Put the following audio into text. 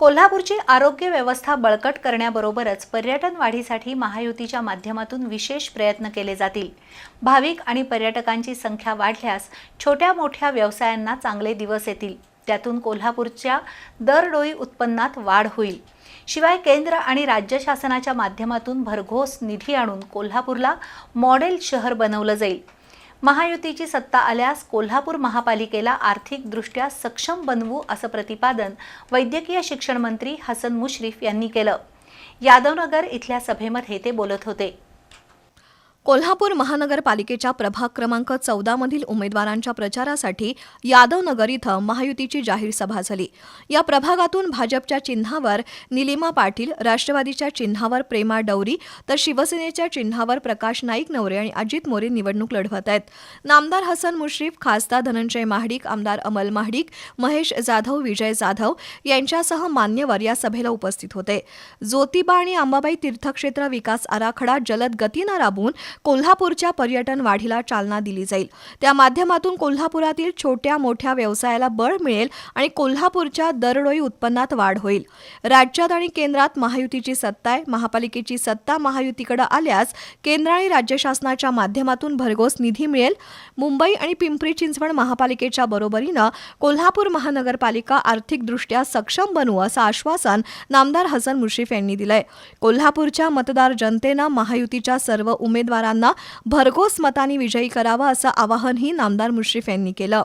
कोल्हापूरची आरोग्य व्यवस्था बळकट करण्याबरोबरच पर्यटन वाढीसाठी महायुतीच्या माध्यमातून विशेष प्रयत्न केले जातील. भाविक आणि पर्यटकांची संख्या वाढल्यास छोट्या मोठ्या व्यवसायांना चांगले दिवस येतील. त्यातून कोल्हापूरच्या दरडोई उत्पन्नात वाढ होईल. शिवाय केंद्र आणि राज्य शासनाच्या माध्यमातून भरघोस निधी आणून कोल्हापूरला मॉडेल शहर बनवलं जाईल. महायुतीची सत्ता आल्यास कोल्हापूर महापालिकेला आर्थिकदृष्ट्या सक्षम बनवू असं प्रतिपादन वैद्यकीय शिक्षण मंत्री हसन मुश्रीफ यांनी केलं. यादवनगर इथल्या सभेमध्ये ते बोलत होते. कोल्हापूर महानगरपालिकेच्या प्रभाग क्रमांक चौदामधील उमेदवारांच्या प्रचारासाठी यादवनगर इथं महायुतीची जाहीर सभा झाली. या प्रभागातून भाजपच्या चिन्हावर निलिमा पाटील राष्ट्रवादीच्या चिन्हावर प्रेमा डौरी तर शिवसेनेच्या चिन्हावर प्रकाश नाईक नवरे आणि अजित मोरे निवडणूक लढवत आहेत. नामदार हसन मुश्रीफ खासदार धनंजय महाडिक आमदार अमल महाडिक महेश जाधव विजय जाधव यांच्यासह मान्यवर या सभेला उपस्थित होते. ज्योतिबा आणि अंबाबाई तीर्थक्षेत्र विकास आराखडा जलद गतीनं राबवून कोल्हापूरच्या पर्यटन वाढीला चालना दिली जाईल. त्या माध्यमातून कोल्हापुरातील छोट्या मोठ्या व्यवसायाला बळ मिळेल आणि कोल्हापूरच्या दरडोई उत्पन्नात वाढ होईल. राज्यात आणि केंद्रात महायुतीची सत्ता आहे. महापालिकेची सत्ता महायुतीकडे आल्यास केंद्र आणि राज्य शासनाच्या माध्यमातून भरघोस निधी मिळेल. मुंबई आणि पिंपरी चिंचवड महापालिकेच्या बरोबरीनं कोल्हापूर महानगरपालिका आर्थिकदृष्ट्या सक्षम बनवू असं आश्वासन नामदार हसन मुश्रीफ यांनी दिलंय. कोल्हापूरच्या मतदार जनतेनं महायुतीच्या सर्व उमेदवार उमेदवारांना भरघोस मतांनी विजयी करावा असं आवाहनही नामदार मुश्रीफ यांनी केलं.